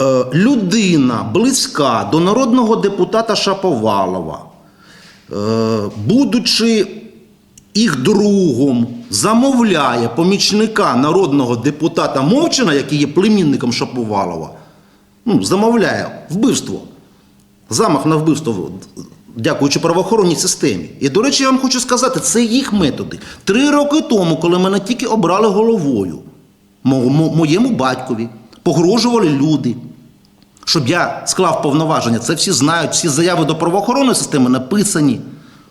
Е, людина близька до народного депутата Шаповалова, е, будучи їх другом, замовляє помічника народного депутата Мовчина, який є племінником Шаповалова, ну, замовляє вбивство, замах на вбивство, дякуючи правоохоронній системі. І, до речі, я вам хочу сказати, це їх методи. Три роки тому, коли мене тільки обрали головою, мо- мо- моєму батькові погрожували люди, щоб я склав повноваження. Це всі знають, всі заяви до правоохоронної системи написані.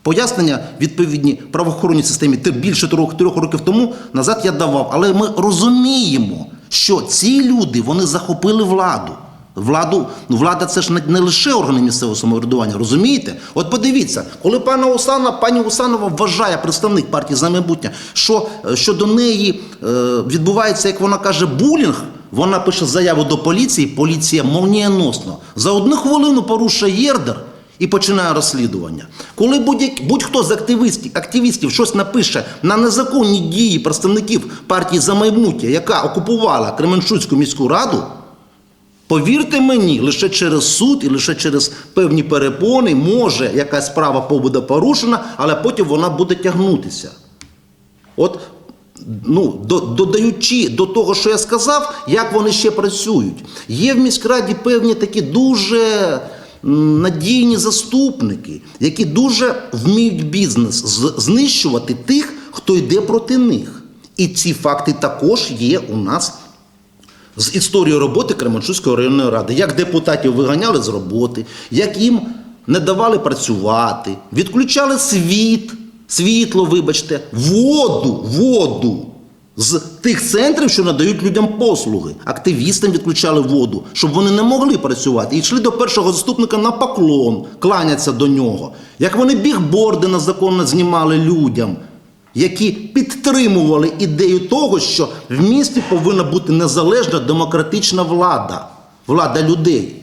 Пояснення відповідні правоохоронній системі те більше трьох, трьох років тому назад я давав. Але ми розуміємо, що ці люди вони захопили владу. Владу, ну, влада це ж не, не лише органи місцевого самоврядування, розумієте? От подивіться, коли пана Усана, пані Усанова вважає представник партії за майбутнє, що е, щодо неї е, відбувається, як вона каже, булінг. Вона пише заяву до поліції, поліція молнієносно за одну хвилину порушує єрдер і починає розслідування. Коли будь- будь-хто з активістів, активістів щось напише на незаконні дії представників партії за майбутнє, яка окупувала Кременчуцьку міську раду, повірте мені, лише через суд і лише через певні перепони може якась справа буде порушена, але потім вона буде тягнутися. От, ну, додаючи до того, що я сказав, як вони ще працюють. Є в міськраді певні такі дуже надійні заступники, які дуже вміють бізнес знищувати тих, хто йде проти них. І ці факти також є у нас з історією роботи Кременчуцької районної ради, як депутатів виганяли з роботи, як їм не давали працювати, відключали світ, світло, вибачте, воду, воду з тих центрів, що надають людям послуги. Активістам відключали воду, щоб вони не могли працювати. І йшли до першого заступника на поклон, кланяться до нього. Як вони бігборди незаконно знімали людям які підтримували ідею того, що в місті повинна бути незалежна демократична влада, влада людей.